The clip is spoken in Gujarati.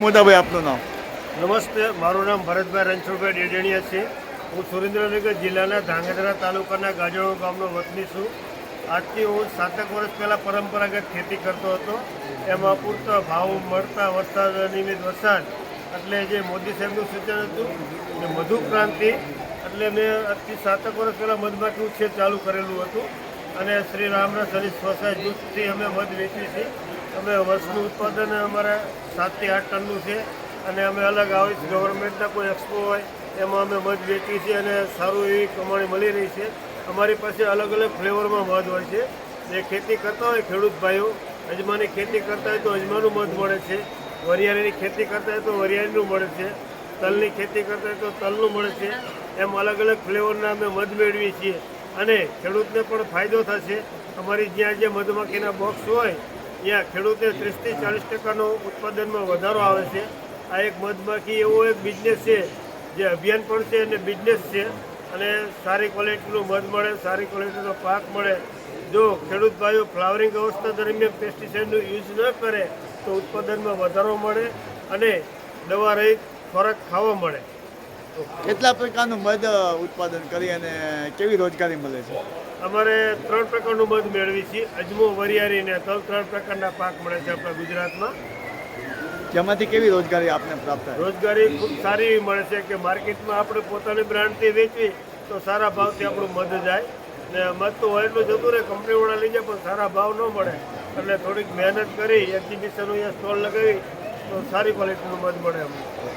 મોટાભાઈ, આપનું નામ? નમસ્તે, મારું નામ ભરતભાઈ રણછોડભાઈ ડેડણીયા છે. હું સુરેન્દ્રનગર જિલ્લાના ધાંગધ્રા તાલુકાના ગાજણો ગામનો વતની છું. આજથી હું સાતક વર્ષ પહેલાં પરંપરાગત ખેતી કરતો હતો. એમાં પૂરતા ભાવ, મળતા વરસાદ, અનિયમિત વરસાદ, એટલે જે મોદી સાહેબનું સૂચન હતું ને મધુ ક્રાંતિ એટલે મેં આજથી સાતક વર્ષ પહેલાં મધમાખીનું છે ચાલુ કરેલું હતું. અને શ્રી રામના શનિ સ્વસાય જૂથથી અમે મધ વેચીએ છીએ અમે વર્ષનું ઉત્પાદન અમારે સાતથી આઠ ટનનું છે અને અમે અલગ આવી ગવર્મેન્ટના કોઈ એક્સપો હોય, એમાં અમે મધ વેચીએ છીએ અને સારું એવી કમાણી મળી રહી છે. અમારી પાસે અલગ અલગ ફ્લેવરમાં મધ હોય છે. જે ખેતી કરતા હોય ખેડૂત ભાઈઓ, અજમાની ખેતી કરતા હોય તો અજમાનું મધ મળે છે. વરિયાળીની ખેતી કરતા હોય તો વરિયાળીનું મળે છે. તલની ખેતી કરતા હોય તો તલનું મળે છે. એમ અલગ અલગ ફ્લેવરના અમે મધ મેળવીએ છીએ. અને ખેડૂતને પણ ફાયદો થશે. અમારી જ્યાં જે મધમાખીના બોક્સ હોય, ત્યાં ખેડૂતને ત્રીસથી ચાલીસ ટકાનો ઉત્પાદનમાં વધારો આવે છે. આ એક મધમાખી એવો એક બિઝનેસ છે, જે અભિયાન પણ છે અને બિઝનેસ છે. અને સારી ક્વોલિટીનું મધ મળે, સારી ક્વોલિટીનો પાક મળે. જો ખેડૂત ભાઈઓ ફ્લાવરિંગ અવસ્થા દરમિયાન પેસ્ટિસાઇડનો યુઝ ન કરે, તો ઉત્પાદનમાં વધારો મળે અને દવા રહિત ખોરાક ખાવા મળે. કેટલા પ્રકારનું મધ ઉત્પાદન કરી અને કેવી રોજગારી મળે છે? અમારે ત્રણ પ્રકારનું મધ મેળવી છીએ અજમો વરિયાળી ને તલ ત્રણ પ્રકારના પાક મળે છે આપણા ગુજરાતમાં. જેમાંથી કેવી રોજગારી આપને પ્રાપ્ત થાય? રોજગારી ખૂબ સારી એવી મળે છે કે માર્કેટમાં આપણે પોતાની બ્રાન્ડથી વેચવી તો સારા ભાવથી આપણું મધ જાય. ને મધ તો હોય એટલું જતું રહે કંપનીવાળા લઈ જાય પણ સારા ભાવ ન મળે. એટલે થોડીક મહેનત કરી એક્ઝિબિશનનું અહીંયા સ્ટોલ લગાવી તો સારી ક્વોલિટીનું મધ મળે અમને.